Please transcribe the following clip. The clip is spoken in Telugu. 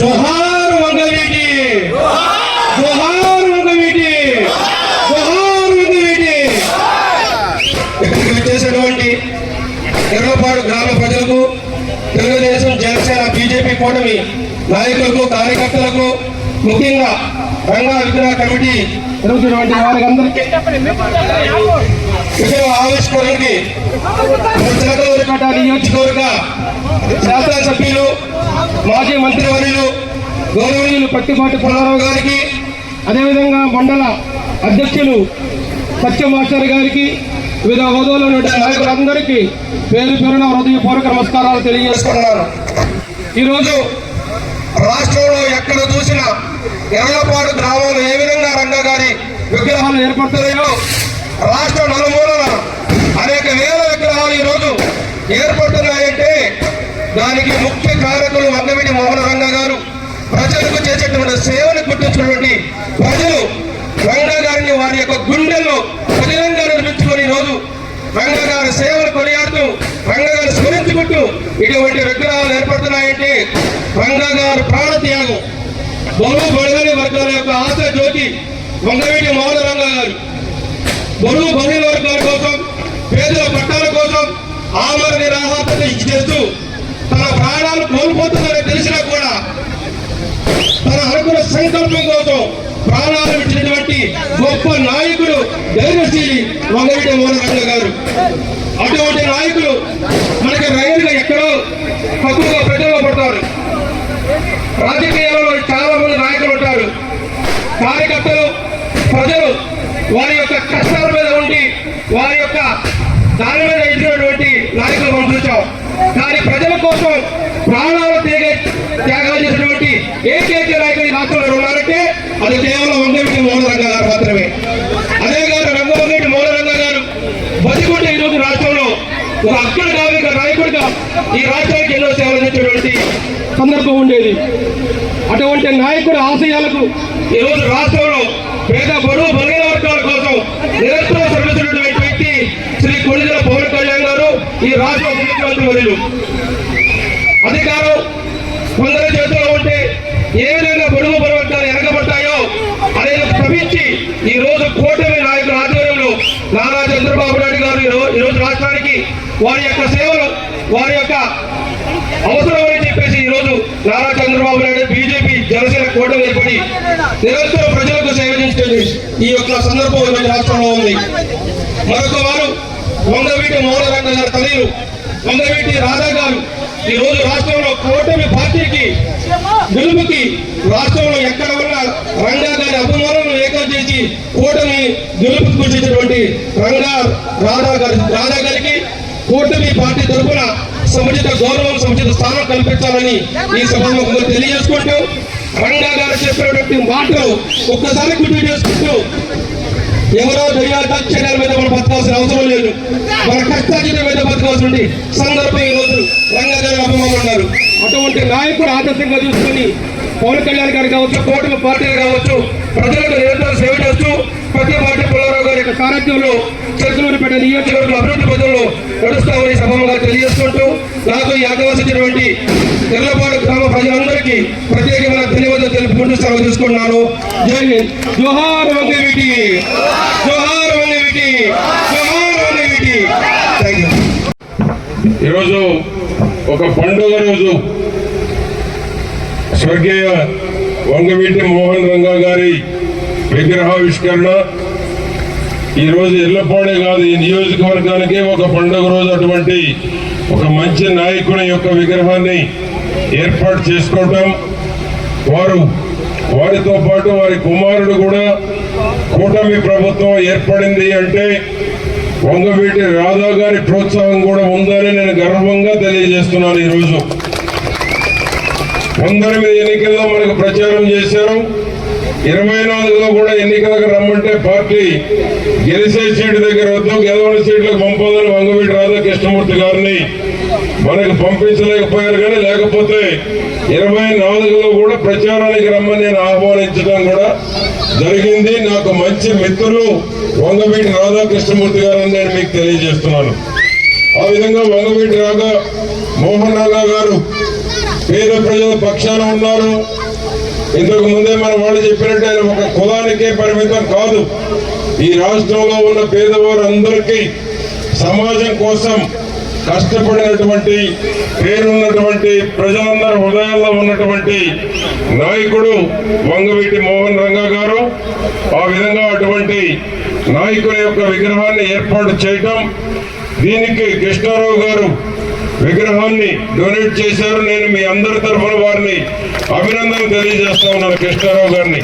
జోహార్ వంగవీటి. జోహార్ వంగవీటి. జోహార్ వంగవీటి. ఇక్కడికి వచ్చేసినటువంటి ఎర్రపాడు గ్రామ ప్రజలకు తెలుగుదేశం జనసేన బీజేపీ కూటమి నాయకులకు కార్యకర్తలకు ముఖ్యంగా రంగా విగ్రహ కమిటీ జరుగుతున్నటువంటి వారికి అందరికీ విగ్రహ ఆవిష్కరణకి చిలకలూరిపేట నియోజకవర్గ శాసనసభ్యులు మాజీ మంత్రివర్యులు గౌరవనీయులు పట్టిపాటి పుల్లారావు గారికి అదేవిధంగా మండల అధ్యక్షులు సత్యమాచారి గారికి వివిధ హోదాలో నాయకులందరికీ పేరు పేరున హృదయపూర్వక నమస్కారాలు తెలియజేసుకుంటున్నాను. ఈరోజు రాష్ట్రంలో ఎక్కడ చూసినా ఎర్రపాడు గ్రామంలో ఏ విధంగా రంగా గారి విగ్రహాలు ఏర్పడుతున్నాయో రాష్ట్ర నలుమూలన అనేక వేల విగ్రహాలు ఈరోజు ఏర్పడుతున్నాయంటే దానికి ముఖ్య కారకులు వంగవీటి మోహన రంగ గారు. ప్రజలకు చేసేటువంటి సేవను గుర్తించినటువంటి ప్రజలు రంగ గారిని వారి యొక్క గుండెల్లో ప్రజలంగా నిర్మించుకొని రోజు రంగ గారి సేవలు కొనియాడుతూ రంగ గారు స్మరించుకుంటూ ఇటువంటి విగ్రహాలు ఏర్పడుతున్నాయంటే రంగ గారు ప్రాణత్యాగం. బరువు బడుగని వర్గాల యొక్క ఆశ జ్యోతి వంగవీటి మోహన రంగ గారు. బరువు బలహీన వర్గాల కోసం పేదల పట్టాల కోసం ఆమర నిరాహారత చేస్తూ ప్రాణాలు కోల్పోతుందని తెలిసినా కూడా తన అనుకున్న సంకల్పం కోసం ప్రాణాలు విడిచినటువంటి గొప్ప నాయకుడు ధైర్యశీలి వంగవీటి మోహన్ గారు. అటువంటి నాయకులు మనకి రైలుగా ఎక్కడ తక్కువగా ప్రజల్లో పడతారు రాజకీయాలలో చాలా మంది నాయకులు ఉంటారు కార్యకర్తలు ప్రజలు వారి యొక్క కష్టాల మీద ఉండి వారి యొక్క దాని మీద ఎదిగినటువంటి నాయకులు మనం చూసాం కానీ ప్రజల కోసం ప్రాణాలు తీగే త్యాగాలు చేసినటువంటి ఏకైక నాయకులు ఈ రాష్ట్రంలో ఉన్నారంటే అది కేవలం వంగవీటి మోహనరంగ గారు మాత్రమే అదే గారు రంగవంగవీటి మోహనరంగ గారు బతికుంటే ఈరోజు రాష్ట్రంలో ఒక అక్కడ కావిక నాయకుడిగా ఈ రాష్ట్రానికి ఎన్నో సేవలు చేసినటువంటి సందర్భం ఉండేది. అటువంటి నాయకుడి ఆశయాలకు ఈరోజు రాష్ట్రంలో పేద బడుగు బలైన వర్గాల కోసం నిరంతరం శ్రమిస్తున్నటువంటి వ్యక్తి శ్రీ కొణిదెల పవన్ కళ్యాణ్ గారు ఈ రాష్ట్ర ముఖ్యమంత్రి వర్యులు. అధికార కొందరి చేతిలో ఉంటే ఏ విధంగా బడుగు బలవర్గాలు వెనకబడతాయో అనేది ప్రమించి ఈ రోజు కూటమి నాయకుల ఆధ్వర్యంలో నారా చంద్రబాబు నాయుడు గారు ఈ రో- ఈ రోజు రాష్ట్రానికి వారి యొక్క సేవలు వారి యొక్క అవసరం అని చెప్పేసి ఈ రోజు నారా చంద్రబాబు నాయుడు బీజేపీ జనసేన కూటమి ఏర్పడి నిరంతరం ప్రజలకు సేవ చేస్తుంది ఈ యొక్క సందర్భం రాష్ట్రంలో ఉంది. మరొక వారు వంగవీటి మౌనరంగ గారి తనయులు వంగవీటి రాధా గారు ఈ రోజు రాష్ట్రంలో కూటమి పార్టీకి గెలుపుకి రాష్ట్రంలో ఎక్కడ ఉన్న రంగా గారి అభిమానులను ఏకం చేసి కూటమి గెలుపుకు కూర్చేటటువంటి రంగా రాధా గారి రాధా గారికి కూటమి పార్టీ తరఫున సముచిత గౌరవం సముచిత స్థానం కల్పించాలని ఈ సభలో తెలియజేసుకుంటూ రంగా గారు చెప్పినటువంటి మాటలు ఒక్కసారి గుర్తు చేసుకుంటూ ఎవరో దర్యాదాక్షణాల మీద మనం బతకాల్సిన అవసరం లేదు. మన కష్టాజీత మీద బతకాల్సింది సందర్భం ఈ రోజు రంగగారి అభిమానులు ఉన్నారు. అటువంటి నాయకుడు ఆదర్శంగా చూసుకొని పవన్ కళ్యాణ్ గారు కావచ్చు కూటమి పార్టీలు కావచ్చు ప్రజలకు నిరంతరం సేవ చేస్తూ ప్రతి పార్టీ పుల్లారావు గారి యొక్క సారథ్యంలో చెరుకులూరిపేట నియోజకవర్గం అభివృద్ధి నడుస్తామని సభముగా తెలియజేసుకుంటూ నాకు ఈ అవకాశం తెల్లపాడు గ్రామ ప్రజలందరికీ ప్రత్యేకమైన ధన్యవాదాలు తెలుపుకుంటూ సెలవు తీసుకున్నాను. జై హింద్. జోహార్ వంగవీటి జోహార్ వంగవీటి జోహార్ వంగవీటి థ్యాంక్ యూ. ఈరోజు ఒక పండుగ రోజు. స్వర్గీయ వంగవీటి మోహన్ రంగా గారి విగ్రహావిష్కరణ ఈరోజు ఎల్లపాడే కాదు ఈ నియోజకవర్గానికే ఒక పండుగ రోజు అటువంటి ఒక మంచి నాయకుని యొక్క విగ్రహాన్ని ఏర్పాటు చేసుకోవటం వారు వారితో పాటు వారి కుమారుడు కూడా కూటమి ప్రభుత్వం ఏర్పడింది అంటే వంగవీటి రాధా గారి ప్రోత్సాహం కూడా ఉందని నేను గర్వంగా తెలియజేస్తున్నాను ఈరోజు. పంతొమ్మిది ఎన్నికల్లో మనకు ప్రచారం చేశారు. ఇరవై నాలుగులో కూడా ఎన్నికలకు రమ్మంటే పార్టీ గెలిసే సీటు దగ్గర వద్దు గెలవని సీట్లకు పంపదని వంగవీటి రాధా కృష్ణమూర్తి గారిని మనకు పంపించలేకపోయారు కానీ లేకపోతే ఇరవై నాలుగులో కూడా ప్రచారానికి రమ్మని నేను ఆహ్వానించడం కూడా జరిగింది. నాకు మంచి మిత్రులు వంగవీటి రాధా కృష్ణమూర్తి గారని నేను మీకు తెలియజేస్తున్నాను. ఆ విధంగా వంగవీటి రాధా మోహన్ రాధా గారు పేద ప్రజల పక్షాన ఉన్నారు. ఇంతకు ముందే మన వాళ్ళు చెప్పినట్టు ఆయన ఒక కులానికే పరిమితం కాదు. ఈ రాష్ట్రంలో ఉన్న పేదవారందరికీ సమాజం కోసం కష్టపడినటువంటి పేరున్నటువంటి ప్రజలందరి హృదయాల్లో ఉన్నటువంటి నాయకుడు వంగవీటి మోహన్ రంగా గారు ఆ విధంగా అటువంటి నాయకుల యొక్క విగ్రహాన్ని ఏర్పాటు చేయటం దీనికి కృష్ణారావు గారు విగ్రహాన్ని డొనేట్ చేశారు. నేను మీ అందరి తరఫున వారిని అభినందన తెలియజేస్తా ఉన్నాను కృష్ణారావు గారిని.